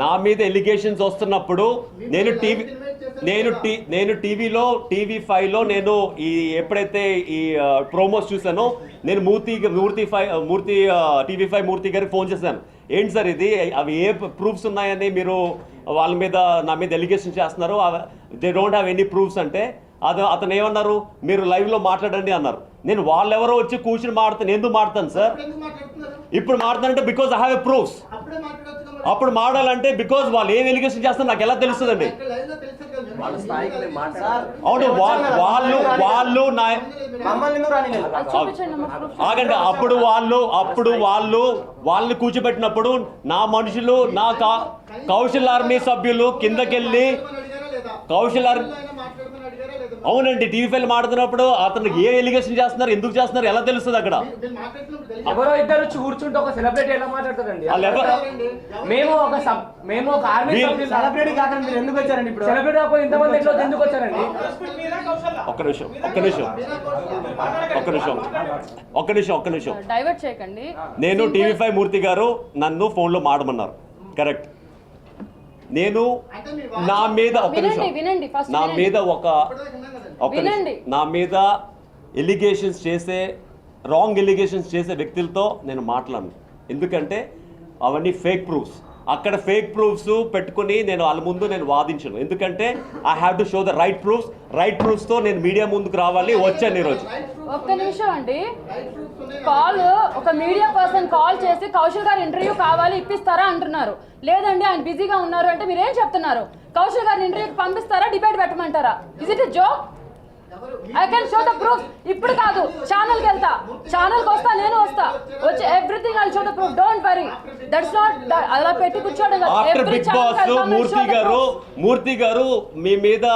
నా మీద ఎలిగేషన్స్ వస్తున్నప్పుడు నేను టీవీ నేను టీ నేను టీవీలో టీవీ ఫైవ్లో నేను ఈ ఎప్పుడైతే ఈ ప్రోమోస్ చూసానో నేను Murthy Murthy five Murthy TV five Murthy గారికి ఫోన్ చేశాను. ఏంటి సార్ ఇది? అవి ఏ ప్రూఫ్స్ ఉన్నాయని మీరు వాళ్ళ మీద నా మీద ఎలిగేషన్ చేస్తున్నారు? They don't have any proofs అంటే అది అతను ఏమన్నారు? మీరు లైవ్లో మాట్లాడండి అన్నారు. నేను వాళ్ళెవరో వచ్చి కూర్చుని మాడతాను ఎందుకు మాడతాను సార్? ఇప్పుడు మాడతానంటే because I have a proofs అప్పుడే మాడాలంటే బికాజ్ వాళ్ళు ఏం ఎలిగేషన్ చేస్తారు నాకు ఎలా తెలుస్తుందండి? అవును వాళ్ళు వాళ్ళు నా. ఆగండి అప్పుడు వాళ్ళు అప్పుడు వాళ్ళు వాళ్ళని కూర్చోబెట్టినప్పుడు నా మనుషులు నా కౌశల్ ఆర్మీ సభ్యులు కిందకెళ్ళి? కౌశల్ ఆర్మీ అవునండి టీవీ ఫైల్ మాడుతున్నప్పుడు అతను ఏ ఎలిగేషన్ చేస్తున్నారు ఎందుకు చేస్తున్నారు ఎలా తెలుస్తుంది అక్కడ? ఎవరో ఇద్దరు వచ్చి కూర్చుంటే ఒక సెలబ్రిటీ ఎలా మాట్లాడతారండి? మేము ఒక సబ్ మేము ఒక ఆర్మీ వీళ్ళు- సెలబ్రిటీ కాకుండా మీరు ఎందుకు వచ్చారండి ఇప్పుడు? సెలబ్రిటీ కాకపోతే ఇంతమంది ఎట్లా ఎందుకు వచ్చారండి? ఒక్క నిమిషం ఒక్క నిమిషం ఒక్క నిమిషం ఒక్క నిమిషం ఒక్క నిమిషం. డైవర్ట్ చేయకండి. నేను టీవీ ఫైవ్ మూర్తి గారు నన్ను ఫోన్లో మాడమన్నారు. కరెక్ట్ నేను నా మీద నిమిషం. ఫస్ట్ నా మీద ఒక. వినండి. నా మీద ఎలిగేషన్స్ చేసే రాంగ్ ఎలిగేషన్స్ చేసే వ్యక్తులతో నేను మాట్లాడను. ఎందుకంటే అవన్నీ ఫేక్ ప్రూఫ్స్. అక్కడ ఫేక్ ప్రూఫ్స్ పెట్టుకుని నేను వాళ్ళ ముందు నేను వాదించను. ఎందుకంటే I have to show the right proofs right ప్రూఫ్స్తో నేను మీడియా ముందుకు రావాలి వచ్చాను ఈరోజు ఒక్క నిమిషం అండి. కాల్ ఒక మీడియా పర్సన్ కాల్ చేసి కౌశల్ గారు ఇంటర్వ్యూ కావాలి ఇప్పిస్తారా అంటున్నారు. లేదండి ఆయన బిజీగా ఉన్నారు అంటే మీరు ఏం చెప్తున్నారు? కౌశల్ గారిని ఇంటర్వ్యూకి పంపిస్తారా debate పెట్టమంటారా? Is it joke I can show the proof ఇప్పుడు కాదు. ఛానల్కి వెళ్తా. ఛానల్కి వస్తా నేను వస్తా. వచ్చి everything I show the proof don't worry that's not అలా పెట్టి కూర్చోవడం కాదు. ఆఫ్టర్ Every బిగ్ channel కి బాస్ వెళ్తాం, we'll మూర్తి గారు. మూర్తి గారు మీ మీద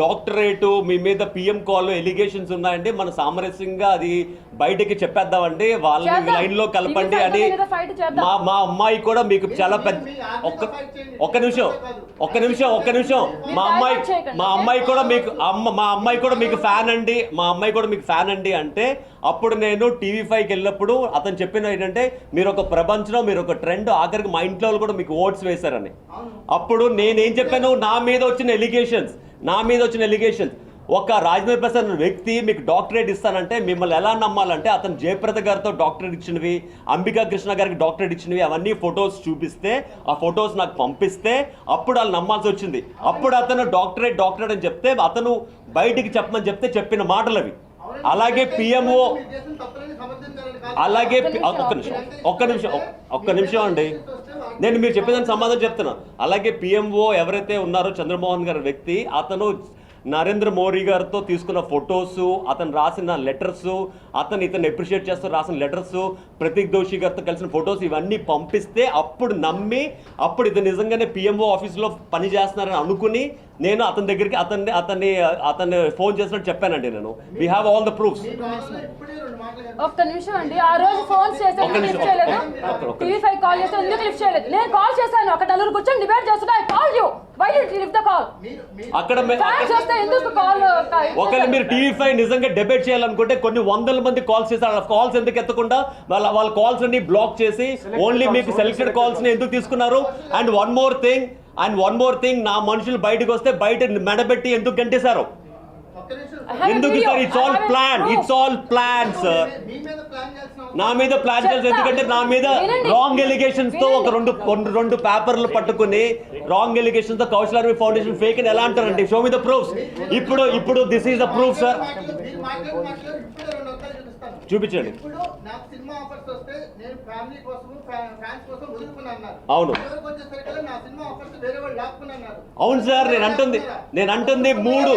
డాక్టరేట్ మీ మీద పిఎం కాల్ ఎలిగేషన్స్ ఉన్నాయండి. మన సామరస్యంగా అది బయటికి చెప్పేద్దామండి. వాళ్ళని. లైన్లో కలపండి అని. మా మా అమ్మాయి కూడా మీకు చాలా పెద్ద ఒక్క నిమిషం ఒక్క నిమిషం ఒక్క నిమిషం. మా అమ్మాయి మా? అమ్మాయి కూడా మీకు అమ్మ మా అమ్మాయి కూడా మీకు ఫ్యాన్ అండి. మా అమ్మాయి కూడా మీకు ఫ్యాన్ అండి అంటే అప్పుడు నేను టీవీ ఫైవ్కి వెళ్ళినప్పుడు అతను చెప్పిన ఏంటంటే మీరు ఒక ప్రపంచంలో మీరు ఒక ట్రెండ్ ఆఖరికి మా ఇంట్లో వాళ్ళు కూడా మీకు ఓట్స్ వేశారని. అప్పుడు నేనేం చెప్పాను? నా మీద వచ్చిన ఎలిగేషన్స్. నా మీద వచ్చిన ఎలిగేషన్స్ ఒక రాజేంద్ర ప్రసాద్ వ్యక్తి మీకు డాక్టరేట్ ఇస్తానంటే మిమ్మల్ని ఎలా నమ్మాలంటే అతను జయప్రద గారితో డాక్టరేట్ ఇచ్చినవి అంబికా కృష్ణ గారికి డాక్టరేట్ ఇచ్చినవి అవన్నీ ఫొటోస్ చూపిస్తే ఆ ఫొటోస్ నాకు పంపిస్తే అప్పుడు వాళ్ళు నమ్మాల్సి వచ్చింది. అప్పుడు అతను డాక్టరేట్ డాక్టరేట్ అని చెప్తే అతను బయటికి చెప్పమని చెప్తే చెప్పిన మాటలు అవి అలాగే పిఎంఓ. అలాగే ఒక్క నిమిషం, ఒక్క నిమిషం ఒక్క నిమిషం ఒక్క- ఒక్క నిమిషం అండి నేను మీరు చెప్పేదానికి సమాధానం చెప్తున్నా అలాగే పిఎంఓ ఎవరైతే ఉన్నారో చంద్రమోహన్ గారి వ్యక్తి అతను నరేంద్ర మోడీ గారితో తీసుకున్న ఫొటోస్ అతను రాసిన లెటర్స్ అతను ఇతను అప్రిషియేట్ చేస్తూ రాసిన లెటర్స్ ప్రతీక్ దోషి గారితో కలిసిన ఫొటోస్ ఇవన్నీ పంపిస్తే అప్పుడు నమ్మి అప్పుడు ఇది నిజంగానే పిఎంఓ ఆఫీస్లో పని చేస్తున్నారని అనుకుని నేను అతని దగ్గరికి అతన్ని అతన్ని అతన్ని ఫోన్ చేసినట్టు చెప్పానండి నేను. We have all the proofs. ఒక్క నిమిషం అండి. ఆ రోజు ఫోన్ చేస్తే లిఫ్ట్ చేయలేదు. టీవీ ఫైవ్ కాల్ చేస్తే ఎందుకు లిఫ్ట్ చేయలేదు? నేను కాల్ చేశాను. అక్కడ నలుగురు కూర్చొని డిబేట్ చేస్తున్నా I call you why did lift the call అక్కడ వస్తే ఎందుకు కాల్ ఒకవేళ మీరు టీవీ ఫైవ్ నిజంగా డిబేట్ చేయాలనుకుంటే కొన్ని వందల మంది కాల్స్ చేశారు. ఆ కాల్స్ ఎందుకు ఎత్తకుండా? వాళ్ళ వాళ్ళ కాల్స్ అన్ని బ్లాక్ చేసి ఓన్లీ మీకు సెలెక్టెడ్ కాల్స్ని ఎందుకు తీసుకున్నారు? And one more thing and one more thing నా మనుషులు బయటకు వస్తే బయట మెడబెట్టి ఎందుకు గంటేశారు ఎందుకు. Sir it's all plan. It's all plan sir మీద నా మీద ప్లాన్ చేయాల్సి. ఎందుకంటే నా మీద. రాంగ్ ఎలిగేషన్స్తో ఒక. రెండు రెండు- పేపర్లు పట్టుకుని రాంగ్ ఎలిగేషన్స్తో కౌశల్ ఆర్మీ ఫౌండేషన్ ఫేక్ అని ఎలా అంటారండి షో మీ ద ప్రూఫ్స్ ఇప్పుడు ఇప్పుడు this is the proof sir చూపించండి. ఇప్పుడు నాకు సినిమా ఆఫర్స్ వస్తే నేను ఫ్యామిలీ కోసం ఫ్యాన్స్ కోసం వదులుకున్నా అన్నారు. అవును. చివరికి వచ్చేసరికి నా సినిమా ఆఫర్స్ వేరే వాళ్ళు లాక్కున్నా అన్నారు. అవును సార్ నేను అంటుంది. నేను అంటుంది మూడు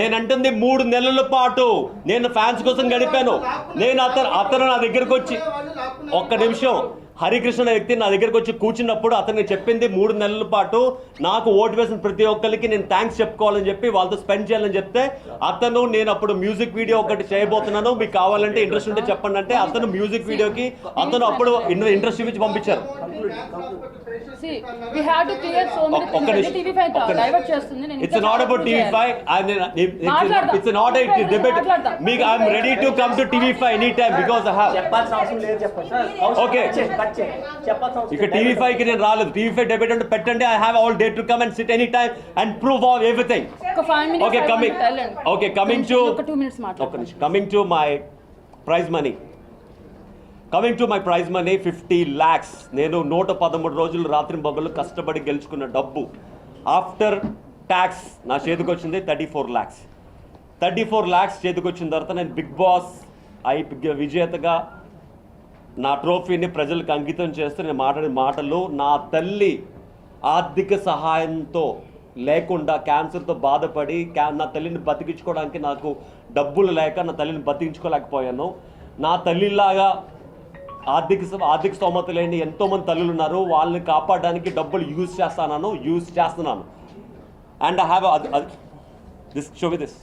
నేను అంటుంది మూడు నెలల పాటు నేను ఫ్యాన్స్ కోసం గడిపాను. నేను అతను అతను నా దగ్గరకు వచ్చి ఒక్క నిమిషం. హరికృష్ణ అనే వ్యక్తి నా దగ్గరకు వచ్చి కూర్చున్నప్పుడు అతనికి చెప్పింది మూడు నెలల పాటు నాకు ఓటు వేసిన ప్రతి ఒక్కరికి నేను థ్యాంక్స్ చెప్పుకోవాలని చెప్పి వాళ్ళతో స్పెండ్ చేయాలని చెప్తే అతను నేను అప్పుడు మ్యూజిక్ వీడియో ఒకటి చేయబోతున్నాను. మీకు కావాలంటే ఇంట్రెస్ట్ ఉంటే చెప్పండి అంటే అతను మ్యూజిక్ వీడియోకి అతను అప్పుడు ఇంట్రెస్ట్ చూపించి పంపించారు. See, we have to clear so many ఒక్క things. నిమిషం. టీవీ ఫైవ్ ఒక్క నిమిషం. డైవర్ట్ చేస్తుంది నేను ఇట్స్ ఇంకా నాట్ చాలా అబౌట్ టీవీ చేయాలి. ఫైవ్ మాట్లాడదాం. It's not TV five debate మాట్లాడదాం. మీకు I'm ready to come to TV five any time because I have చెప్పాల్సిన అవసరం లేదు చెప్పండి Okay. కట్ చేయి, కట్ చేయి. చెప్పాల్సిన అవసరం ఇక లేదు. టీవీ ఫైవ్కి నేను రాలేదు టీవీ ఫైవ్ డెబేట్ అంటే పెట్టండి I have all day to come and sit any time and prove all everything ఒక five minutes okay coming okay coming to ఒక టూ మినిట్స్ ఒక్క మాట్లాడండి నిమిషం coming to my prize money coming to my prize money fifty lakhs నేను నూట పదమూడు రోజులు రాత్రి బొబ్బలు కష్టపడి గెలుచుకున్న డబ్బు. ఆఫ్టర్ ట్యాక్స్ నా చేతికి వచ్చింది thirty four lakhs thirty four lakhs చేతికి వచ్చిన తర్వాత నేను బిగ్ బాస్ అయి విజేతగా నా ట్రోఫీని ప్రజలకు అంకితం చేస్తూ నేను మాట్లాడిన మాటలు నా తల్లి ఆర్థిక సహాయంతో లేకుండా క్యాన్సర్తో బాధపడి క్యా నా తల్లిని బతికించుకోవడానికి నాకు డబ్బులు లేక నా తల్లిని బతికించుకోలేకపోయాను. నా తల్లిలాగా ఆర్థిక ఆర్థిక స్తోమత లేని ఎంతోమంది తల్లులు ఉన్నారు. వాళ్ళని కాపాడడానికి డబ్బులు యూజ్ చేస్తాను యూజ్ చేస్తున్నాను. And I have this show this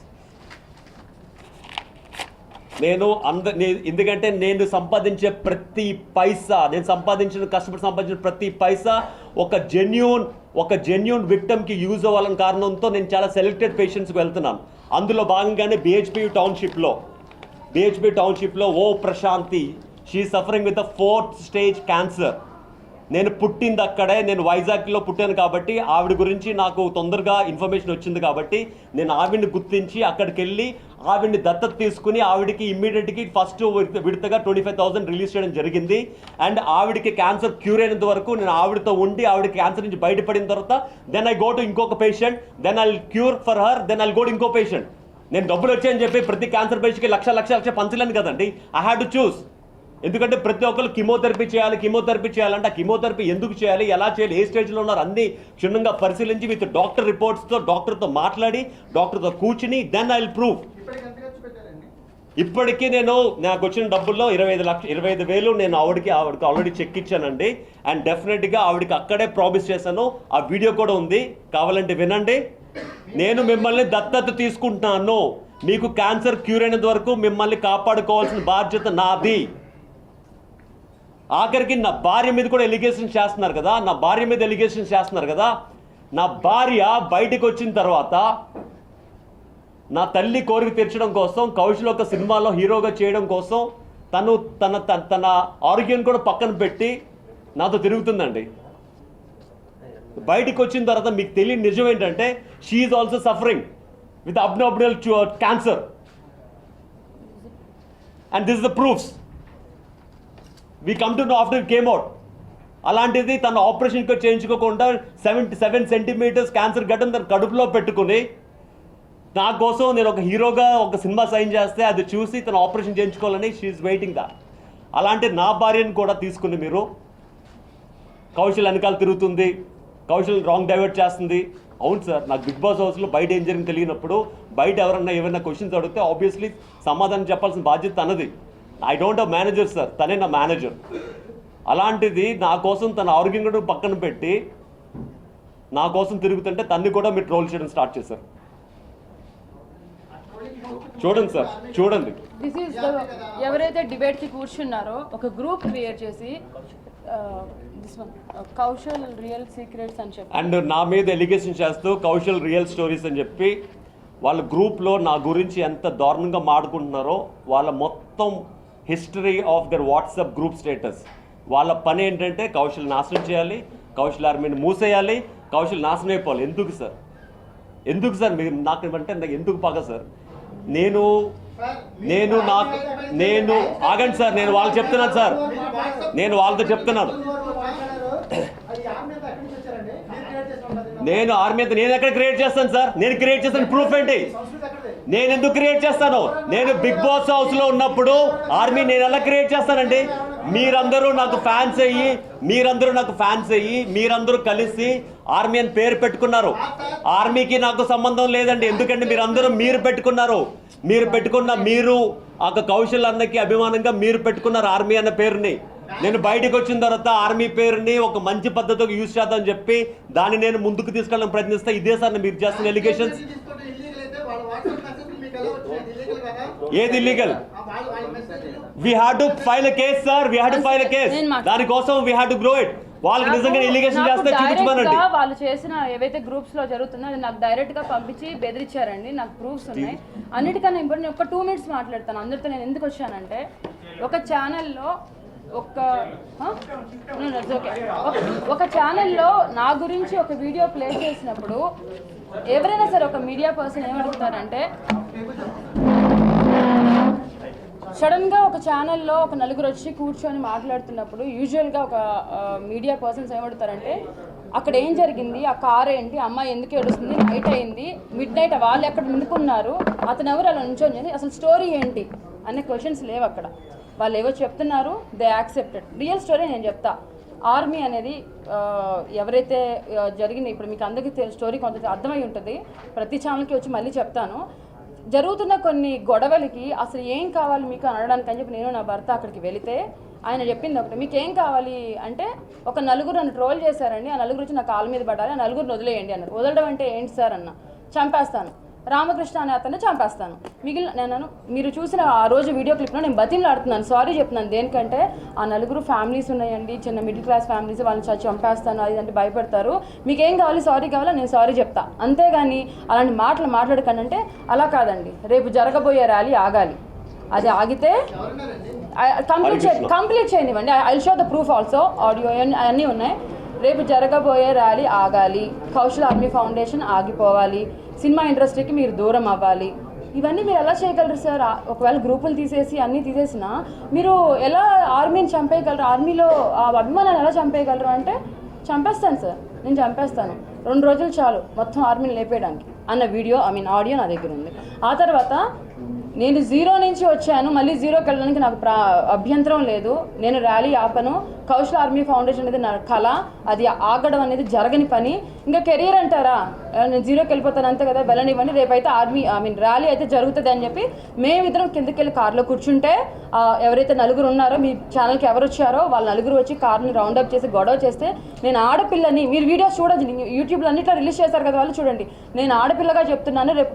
నేను అంద ఎందుకంటే నేను సంపాదించే ప్రతి పైసా నేను సంపాదించిన కష్టపడి సంపాదించిన ప్రతి పైసా ఒక జెన్యున్ ఒక జెన్యున్ విక్టమ్కి యూజ్ అవ్వాలని కారణంతో నేను చాలా సెలెక్టెడ్ పేషెంట్స్కి వెళ్తున్నాను. అందులో భాగంగానే బిహెచ్పి టౌన్షిప్లో బిహెచ్పి టౌన్షిప్లో ఓ Prashanti she suffering with the fourth stage cancer నేను పుట్టింది అక్కడే నేను వైజాగ్లో పుట్టాను కాబట్టి ఆవిడ గురించి నాకు తొందరగా ఇన్ఫర్మేషన్ వచ్చింది కాబట్టి నేను ఆవిడ్ని గుర్తించి అక్కడికి వెళ్ళి ఆవిడ్ని దత్తత తీసుకుని ఆవిడకి ఇమ్మీడియట్కి ఫస్ట్ విడతగా ట్వంటీ ఫైవ్ థౌసండ్ రిలీజ్ చేయడం జరిగింది. అండ్ ఆవిడకి క్యాన్సర్ క్యూర్ అయినంత వరకు నేను ఆవిడతో ఉండి ఆవిడ క్యాన్సర్ నుంచి బయటపడిన తర్వాత దెన్ ఐ గో టు ఇంకొక patient then I cure for her then I go to ఇంకో పేషెంట్ నేను డబ్బులు వచ్చాయని చెప్పి ప్రతి క్యాన్సర్ పేషెంట్కి లక్ష లక్ష లక్ష పంచలేను కదండి. ఐ హ్యాడ్ టు చూస్ ఎందుకంటే ప్రతి ఒక్కరు కిమోథెరపీ చేయాలి కిమోథెరపీ చేయాలంటే ఆ కిమోథెరపీ ఎందుకు చేయాలి ఎలా చేయాలి ఏ స్టేజ్లో ఉన్నారు అన్ని క్షుణ్ణంగా పరిశీలించి విత్ డాక్టర్ రిపోర్ట్స్తో డాక్టర్తో మాట్లాడి డాక్టర్తో కూర్చుని దెన్ ఐ విల్ ప్రూవ్ ఇప్పటికీ నేను నాకు వచ్చిన డబ్బుల్లో ఇరవై ఐదు లక్ష ఇరవై ఐదు వేలు నేను ఆవిడకి ఆవిడకి ఆల్రెడీ చెక్ ఇచ్చానండి. అండ్ డెఫినెట్గా ఆవిడకి అక్కడే ప్రామిస్ చేశాను. ఆ వీడియో కూడా ఉంది. కావాలంటే వినండి. నేను మిమ్మల్ని దత్తత తీసుకుంటున్నాను. మీకు క్యాన్సర్ క్యూర్ అయినంత వరకు మిమ్మల్ని కాపాడుకోవాల్సిన బాధ్యత నాది. ఆఖరికి నా భార్య మీద కూడా ఎలిగేషన్ చేస్తున్నారు కదా నా భార్య మీద ఎలిగేషన్ చేస్తున్నారు కదా నా భార్య బయటికి వచ్చిన తర్వాత నా తల్లి కోరిక తీర్చడం కోసం కౌశల్ ఒక సినిమాలో హీరోగా చేయడం కోసం తను తన తన తన ఆరోగ్యం కూడా పక్కన పెట్టి నాతో తిరుగుతుందండి. బయటికి వచ్చిన తర్వాత మీకు తెలియని నిజం ఏంటంటే she also suffering with abnormal cancer and this the proofs we come to know after came out అలాంటిది తన ఆపరేషన్ చేయించుకోకుండా సెవెన్ సెవెన్ సెంటీమీటర్స్ క్యాన్సర్ గడ్డను తన కడుపులో పెట్టుకుని నా కోసం నేను ఒక హీరోగా ఒక సినిమా సైన్ చేస్తే అది చూసి తను ఆపరేషన్ చేయించుకోవాలని షీఈస్ వెయిటింగ్ దా. అలాంటి నా భార్యను కూడా తీసుకుని మీరు. కౌశల్ వెనకాల తిరుగుతుంది. కౌశల్ రాంగ్ డైవర్ట్ చేస్తుంది. అవును సార్ నాకు బిగ్ బాస్ హౌస్లో బయట ఏం జరిగింది తెలియనప్పుడు బయట ఎవరన్నా ఏమైనా క్వశ్చన్స్ అడిగితే ఆబ్వియస్లీ సమాధానం చెప్పాల్సిన బాధ్యత తనది. I don't have manager sir తనే నా మేనేజర్ అలాంటిది నా కోసం తన ఆరోగ్యం పక్కన పెట్టి నా కోసం తిరుగుతుంటే తన్ని కూడా మీరు ట్రోల్ చేయడం స్టార్ట్ చేశారు. చూడండి సార్ చూడండి. దిస్ ఈస్ ఎవరైతే డిబేట్కి కూర్చున్నారో ఒక గ్రూప్ క్రియేట్ చేసి కౌశల్ రియల్ సీక్రెట్స్ అని చెప్పి. అండ్ నా మీద ఎలిగేషన్ చేస్తూ కౌశల్ రియల్ స్టోరీస్ అని చెప్పి వాళ్ళ గ్రూప్లో నా గురించి ఎంత దారుణంగా మాడుకుంటున్నారో వాళ్ళ మొత్తం history of their WhatsApp group status వాళ్ళ పని ఏంటంటే కౌశల్ నాశనం చేయాలి కౌశల్ ఆర్మీని మూసేయాలి కౌశల్ నాశనం అయిపోవాలి. ఎందుకు సార్? ఎందుకు సార్? మీరు నాకు అంటే నాకు ఎందుకు పగ సార్? నేను నేను నాకు నేను ఆగండి సార్ నేను వాళ్ళు చెప్తున్నాను సార్. నేను వాళ్ళతో చెప్తున్నాను అది ఆమె మీద ఎక్కడి నుంచి వచ్చారండి మీరు క్రియేట్ చేసి ఉన్నది నేను ఆర్మీ అంతా నేను ఎక్కడ క్రియేట్ చేస్తాను సార్? నేను క్రియేట్ చేస్తాను ప్రూఫ్ ఏంటి? నేను ఎందుకు క్రియేట్ చేస్తాను? నేను బిగ్ బాస్ హౌస్లో ఉన్నప్పుడు ఆర్మీ నేను ఎలా క్రియేట్ చేస్తానండి? మీరందరూ నాకు ఫ్యాన్స్ అయ్యి మీరందరూ నాకు ఫ్యాన్స్ అయ్యి మీరందరూ కలిసి ఆర్మీ అని పేరు పెట్టుకున్నారు. ఆర్మీకి నాకు సంబంధం లేదండి. ఎందుకంటే మీరందరూ మీరు పెట్టుకున్నారు. మీరు పెట్టుకున్న మీరు ఒక కౌశల్ అన్నకి అభిమానంగా మీరు పెట్టుకున్నారు ఆర్మీ అన్న పేరుని. నేను బయటకు వచ్చిన తర్వాత ఆర్మీ పేరుని ఒక మంచి పద్ధతికి యూజ్ చేద్దామని చెప్పి దాన్ని నేను ముందుకు తీసుకెళ్ళడం ప్రయత్నిస్తా. ఇదే సార్ మీరు చేస్తున్న ఎలిగేషన్స్? ఏది illegal? ఆ వాళ్ళ- వాళ్ళ message లు. We had to file case sir we had to file case దానికోసం we had to grow it వాళ్ళకి నిజంగా ఎలిగేషన్ నాకు చేస్తే చూపించమనండి వాళ్ళు చేసిన ఏవైతే గ్రూప్స్లో జరుగుతుందో అది నాకు డైరెక్ట్గా పంపించి బెదిరించారండి. నాకు ప్రూఫ్స్ ఉన్నాయి. అన్నిటికన్నా ఇంపార్టెంట్ ఒక టూ మినిట్స్ మాట్లాడతాను. అందరితో నేను ఎందుకు వచ్చానంటే ఒక ఛానల్లో ఒక ఒక- ఛానల్లో నా గురించి ఒక వీడియో ప్లే చేసినప్పుడు ఎవరైనా సరే ఒక మీడియా పర్సన్ ఏమడుగుతారంటే సడన్గా ఒక ఛానల్లో ఒక నలుగురు వచ్చి కూర్చొని మాట్లాడుతున్నప్పుడు యూజువల్గా ఒక మీడియా పర్సన్స్ ఏమడుతారంటే అక్కడ ఏం జరిగింది? ఆ కార్ ఏంటి? అమ్మాయి ఎందుకు ఏడుస్తుంది? నైట్ అయింది. మిడ్ నైట్ వాళ్ళు ఎక్కడ నిండుకున్నారు అతను ఎవరు అలా నుంచొని అసలు స్టోరీ ఏంటి? అనే క్వశ్చన్స్ లేవు అక్కడ వాళ్ళు ఏవో చెప్తున్నారు దే యాక్సెప్టెడ్ రియల్ స్టోరీ నేను చెప్తా. ఆర్మీ అనేది ఎవరైతే ఆ, జరిగిన ఇప్పుడు మీకు అందరికీ స్టోరీ కొంత అర్థమై ఉంటుంది. ప్రతి ఛానల్కి వచ్చి మళ్ళీ చెప్తాను. జరుగుతున్న కొన్ని గొడవలకి అసలు ఏం కావాలి మీకు అనడానికి అని చెప్పి నేను నా భర్త అక్కడికి వెళితే ఆయన చెప్పింది ఒకటి. మీకు ఏం కావాలి అంటే ఒక నలుగురు నన్ను ట్రోల్ చేశారండి. ఆ నలుగురు వచ్చి నా కాళ్ళ మీద పడాలి. ఆ నలుగురిని వదిలేయండి అన్నారు. వదలడం అంటే ఏంటి సార్ అన్న? చంపేస్తాను. రామకృష్ణ అనే అతన్ని చంపేస్తాను. మిగిలిన నేను మీరు చూసిన ఆ రోజు వీడియో క్లిప్లో నేను బతిమలాడుతున్నాను. సారీ చెప్తున్నాను. దేనికంటే ఆ నలుగురు ఫ్యామిలీస్ ఉన్నాయండి. చిన్న మిడిల్ క్లాస్ ఫ్యామిలీస్ వాళ్ళని చంపేస్తాను. అది అంటే భయపడతారు. మీకు ఏం కావాలి? సారీ కావాలా? నేను సారీ చెప్తా. అంతేగాని అలాంటి మాటలు మాట్లాడకండి అంటే అలా కాదండి. రేపు జరగబోయే ర్యాలీ ఆగాలి. అది ఆగితే కంప్లీట్ చేయండి కంప్లీట్ చేయనివ్వండి I show the proof also audio అన్నీ ఉన్నాయి. రేపు జరగబోయే ర్యాలీ ఆగాలి. కౌశల్ ఆర్మీ ఫౌండేషన్ ఆగిపోవాలి. సినిమా ఇండస్ట్రీకి మీరు దూరం అవ్వాలి. ఇవన్నీ మీరు ఎలా చేయగలరు సార్? ఒకవేళ గ్రూపులు తీసేసి అన్నీ తీసేసినా మీరు ఎలా ఆర్మీని చంపేయగలరు? ఆర్మీలో ఆ అభిమానాన్ని ఎలా చంపేయగలరు అంటే చంపేస్తాను సార్ నేను చంపేస్తాను. రెండు రోజులు చాలు మొత్తం ఆర్మీని లేపేయడానికి అన్న వీడియో ఐ మీన్ ఆడియో నా దగ్గర ఉంది. ఆ తర్వాత నేను జీరో నుంచి వచ్చాను మళ్ళీ జీరోకి వెళ్ళడానికి నాకు ప్రా అభ్యంతరం లేదు. నేను ర్యాలీ ఆపను. కౌశల్ ఆర్మీ ఫౌండేషన్ అనేది నా కళ అది ఆగడం అనేది జరగని పని. ఇంకా కెరీర్ అంటారా? నేను జీరోకి వెళ్ళిపోతాను అంతే కదా వెళ్ళనివ్వండి రేపైతే ఆర్మీ ఐ మీన్ ర్యాలీ అయితే జరుగుతుంది అని చెప్పి మేమిద్దరం కిందకి వెళ్ళి కార్లో కూర్చుంటే ఎవరైతే నలుగురు ఉన్నారో మీ ఛానల్కి ఎవరు వచ్చారో వాళ్ళ నలుగురు వచ్చి కార్ని రౌండప్ చేసి గొడవ చేస్తే నేను ఆడపిల్లని మీరు వీడియోస్ చూడండి యూట్యూబ్లో అన్నిట్లో రిలీజ్ చేశారు కదా వాళ్ళు చూడండి నేను ఆడపిల్లగా చెప్తున్నాను రేపు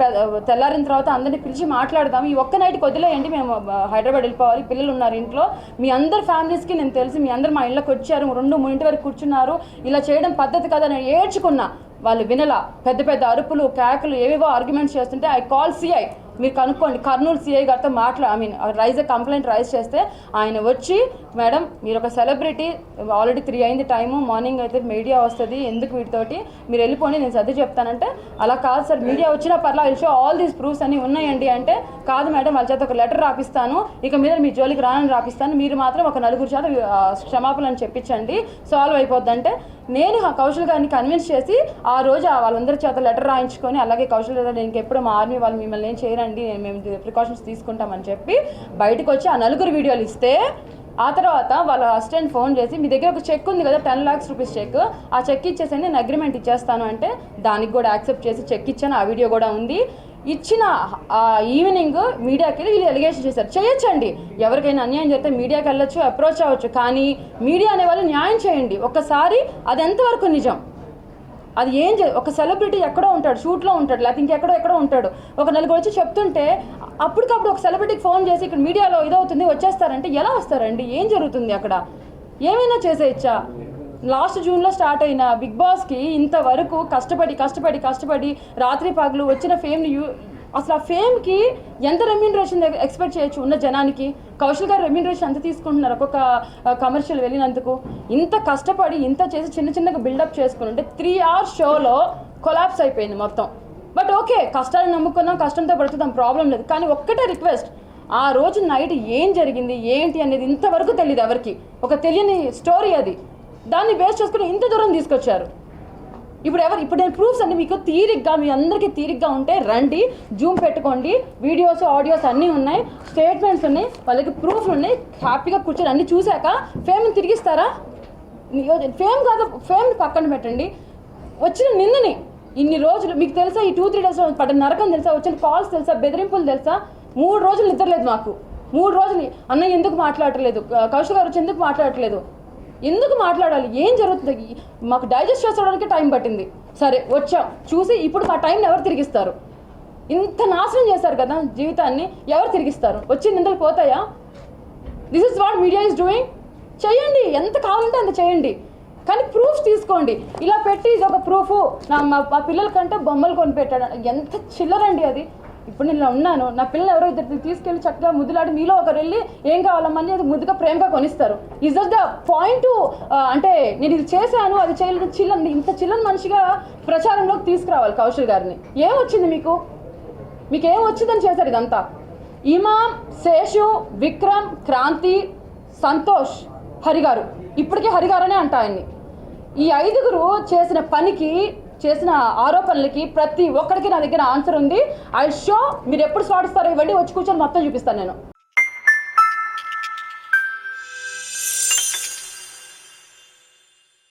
తెల్లారిన తర్వాత అందరిని పిలిచి మాట్లాడదాం ఈ ఒక్క నైట్కి వదిలేయండి మేము హైదరాబాద్ వెళ్ళిపోవాలి పిల్లలు ఉన్నారు ఇంట్లో మీ అందరు ఫ్యామిలీస్కి నేను తెలిసి మీ అందరు మా ఇళ్ళకి వచ్చారు రెండు మూడింటి వరకు కూర్చున్నారు ఇలా చేయడం పద్ధతి కదా నేను ఏడ్చుకున్నా వాళ్ళు వినలా. పెద్ద పెద్ద అరుపులు కేకలు ఏవేవో ఆర్గ్యుమెంట్స్ చేస్తుంటే ఐ కాల్ సిఐ మీరు కనుక్కోండి. కర్నూలు సిఐ గారితో మాట్లా I mean raise complaint raise చేస్తే ఆయన వచ్చి మేడం మీరు ఒక సెలబ్రిటీ ఆల్రెడీ త్రీ అయింది టైము మార్నింగ్ అయితే మీడియా వస్తుంది ఎందుకు వీటితోటి మీరు వెళ్ళిపోండి నేను సర్ది చెప్తానంటే అలా కాదు సార్ మీడియా వచ్చినా పర్లా I show all these proofs అన్ని ఉన్నాయండి. అంటే కాదు మేడం వాళ్ళ చేత ఒక లెటర్ రాపిస్తాను ఇక మీద మీ జోలికి రానని రాపిస్తాను మీరు మాత్రం ఒక నలుగురు చేత క్షమాపణ క్షమాపణలు చెప్పించండి సాల్వ్ అయిపోద్ది. అంటే నేను ఆ కౌశల్ గారిని కన్విన్స్ చేసి ఆ రోజు వాళ్ళందరి చేత లెటర్ రాయించుకొని అలాగే కౌశల్ గారు నేను ఇంకెప్పుడు మా ఆర్మీ వాళ్ళు మిమ్మల్ని ఏం చేయరండి నేను మేము ప్రికాషన్స్ తీసుకుంటామని చెప్పి బయటకు వచ్చి ఆ నలుగురు వీడియోలు ఇస్తే ఆ తర్వాత వాళ్ళ అసిస్టెంట్ ఫోన్ చేసి మీ దగ్గర ఒక చెక్ ఉంది కదా టెన్ లాక్స్ రూపీస్ చెక్ ఆ చెక్ ఇచ్చేసి నేను అగ్రిమెంట్ ఇచ్చేస్తాను. అంటే దానికి కూడా యాక్సెప్ట్ చేసి చెక్ ఇచ్చాను ఆ వీడియో కూడా ఉంది. ఇచ్చిన ఈవినింగ్ మీడియాకి వెళ్ళి వీళ్ళు ఎలిగేషన్ చేశారు. చేయొచ్చండి. ఎవరికైనా అన్యాయం చేస్తే మీడియాకి వెళ్ళొచ్చు అప్రోచ్ అవ్వచ్చు. కానీ మీడియా అనే వాళ్ళు న్యాయం చేయండి. ఒక్కసారి అది ఎంతవరకు నిజం? అది ఏం చే ఒక సెలబ్రిటీ ఎక్కడో ఉంటాడు షూట్లో ఉంటాడు లేకపోతే ఇంకెక్కడో ఎక్కడో ఉంటాడు. ఒక నలుగురు వచ్చి చెప్తుంటే అప్పటికప్పుడు ఒక సెలబ్రిటీకి ఫోన్ చేసి ఇక్కడ మీడియాలో ఇదవుతుంది వచ్చేస్తారంటే ఎలా వస్తారండి? ఏం జరుగుతుంది అక్కడ? ఏమైనా చేసేయచ్చా? లాస్ట్ జూన్లో స్టార్ట్ అయిన బిగ్ బాస్కి ఇంతవరకు కష్టపడి కష్టపడి కష్టపడి రాత్రి పగలు వచ్చిన ఫేమ్ని యూ అసలు ఆ ఫేమ్కి ఎంత రెమ్యూనరేషన్ ఎక్స్పెక్ట్ చేయొచ్చు ఉన్న జనానికి? కౌశల్ గారు రెమ్యూనరేషన్ ఎంత తీసుకుంటున్నారు ఒక్కొక్క కమర్షియల్ వెళ్ళినందుకు? ఇంత కష్టపడి ఇంత చేసి చిన్న చిన్నగా బిల్డప్ చేసుకుని ఉంటే త్రీ అవర్స్ షోలో కొలాప్స్ అయిపోయింది మొత్తం. బట్ ఓకే కష్టాన్ని నమ్ముకున్నాం కష్టంతో పడుతున్నాం ప్రాబ్లం లేదు. కానీ ఒక్కటే రిక్వెస్ట్ ఆ రోజు నైట్ ఏం జరిగింది ఏంటి అనేది ఇంతవరకు తెలియదు ఎవరికి. ఒక తెలియని స్టోరీ అది. దాన్ని బేస్ చేసుకుని ఇంత దూరం తీసుకొచ్చారు. ఇప్పుడు ఎవరు? ఇప్పుడు నేను ప్రూఫ్స్ అన్ని మీకు తీరిగ్గా మీ అందరికీ తీరిగ్గా ఉంటే రండి జూమ్ పెట్టుకోండి వీడియోస్ ఆడియోస్ అన్నీ ఉన్నాయి స్టేట్మెంట్స్ ఉన్నాయి వాళ్ళకి ప్రూఫ్లు ఉన్నాయి హ్యాపీగా కూర్చొని అన్ని చూశాక ఫేమ్ని తిరిగిస్తారా? ఫేమ్ కాదు ఫేమ్ పక్కన పెట్టండి. వచ్చిన నిన్నని ఇన్ని రోజులు మీకు తెలుసా ఈ టూ త్రీ డేస్ పడ్డ నరకం తెలుసా వచ్చిన కాల్స్ తెలుసా బెదిరింపులు తెలుసా? మూడు రోజులు నిద్రలేదు మాకు. మూడు రోజులు అన్న ఎందుకు మాట్లాడట్లేదు? కౌశల్ గారు వచ్చి ఎందుకు మాట్లాడట్లేదు? ఎందుకు మాట్లాడాలి? ఏం జరుగుతుంది? మాకు డైజెస్ట్ చేసుకోవడానికి టైం పట్టింది. సరే వచ్చాం. చూసి ఇప్పుడు మా టైంని ఎవరు తిరిగిస్తారు? ఇంత నాశనం చేశారు కదా జీవితాన్ని ఎవరు తిరిగిస్తారు? వచ్చి నిందలు పోతాయా? This is what media is doing చేయండి. ఎంత కావాలంటే అంత చేయండి. కానీ ప్రూఫ్స్ తీసుకోండి. ఇలా పెట్టి ఇది ఒక ప్రూఫ్ నా మా పిల్లల కంటే బొమ్మలు కొనిపెట్టాడు. ఎంత చిల్లరండి అది. ఇప్పుడు నేను ఇలా ఉన్నాను నా పిల్లలు ఎవరో ఇద్దరు తీసుకెళ్ళి చక్కగా ముద్దులాడి మీలో ఒకరు వెళ్ళి ఏం కావాలమ్మని అది ముద్దుగా ప్రేమగా కొనిస్తారు. ఇస్ దట్ ద పాయింట్ అంటే నేను ఇది చేశాను అది చేయలేదు చిల్లని ఇంత చిల్లని మనిషిగా ప్రచారంలోకి తీసుకురావాలి కౌశల్ గారిని. ఏం వచ్చింది మీకు? మీకు ఏమొచ్చిందని చేశారు ఇదంతా? ఇమాం శేషు విక్రమ్ క్రాంతి సంతోష్ హరిగారు. ఇప్పటికే ఇప్పటికీ హరి అంట ఆయన్ని. ఈ ఐదుగురు చేసిన పనికి చేసిన ఆరోపణలకి ప్రతి ఒక్కరికి నా దగ్గర ఆన్సర్ ఉంది. ఐ షో మీరు ఎప్పుడు స్వాటిస్తారో ఇవ్వండి. వచ్చి కూర్చొని మొత్తం చూపిస్తాను నేను.